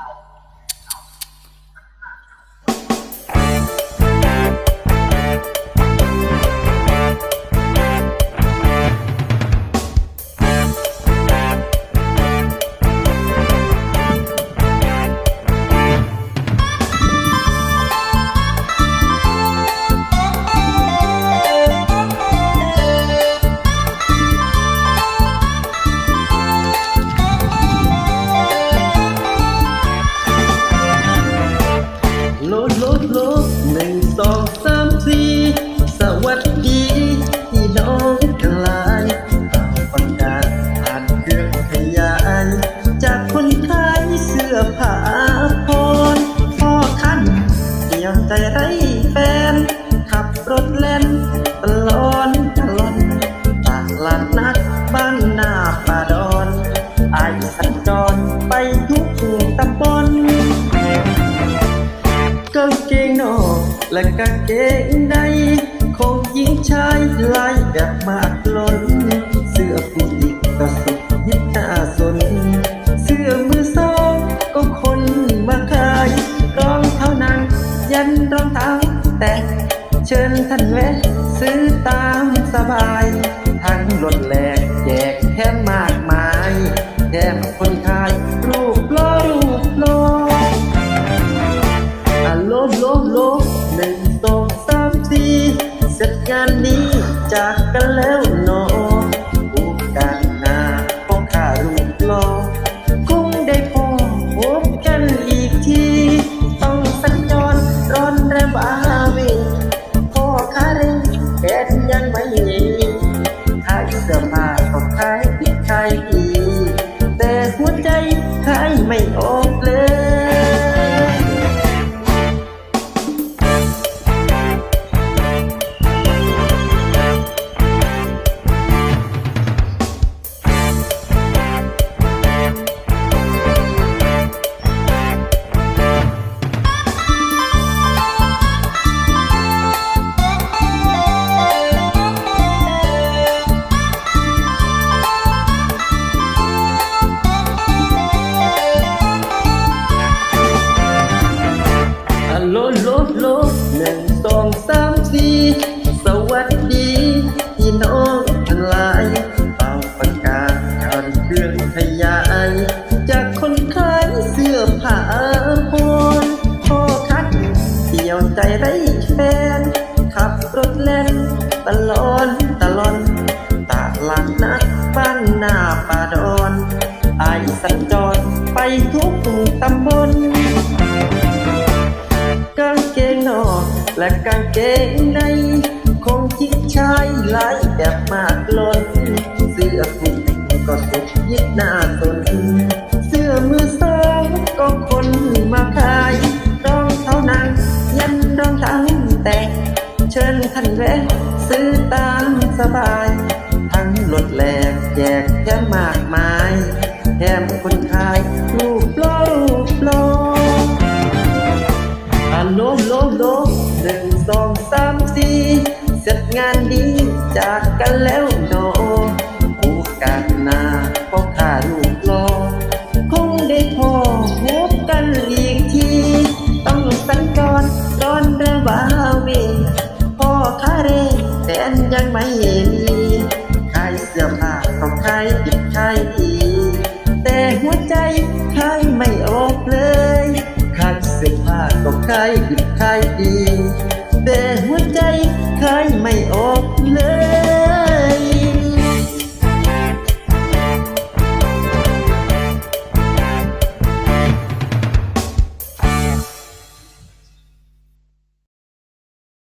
โใจไร้แฟน ขับรถเล่นตลอนตลอนตลาดนัดบ้านนาป่าดอนไอสัญจรไปทุกตำบลกางเกงนอกและกางเกงในของหญิงชายลายแบบมากล้นเสื้อผู้ ท่านแวะซื้อตามสบาย ทั้งรถแหลกแจกแถมมากมายแถมคนขายรูปหล่อรูปหล่ออะโลโลโลหนึ่งสองสามสี่เสร็จงานนี้จากกันแล้วเนาะ หนึ่งสองสามสี่สวัสดีพี่น้องทั้งหลายเป่าประกาศข่าวเครื่องขยาย จากคนขายเสื้อผ้าพรพ่อคัดเที่ยวใจไร้แฟน ขับรถเล่นตลอนตลอนตลาดนัดบ้านนาป่าดอนไอสัญจรไปทุกตำบล กงเกงใน ของจิกชายหลายแบบมากล้นเสื้อผู้ก็สุดยิดหน้าสนเสื้อมือสองก็คนมาขายรองเท้านางยันรองเท้าแตะเชิญท่านแวะซื้อตา เสร็จงานดีจากกันแล้วโนโอกาสหน้าพอข้าลูกรอ คงได้พอพบกันอีกที ต้องสัญจรร้อนระบาเวพ่อค้าเร่แต่นยังไม่มีขายเสื้อผ้าก็ขายดิบขายดีแต่หัวใจขายไม่ออกเลยขายเสื้อผ้าก็ขายดิบขายดี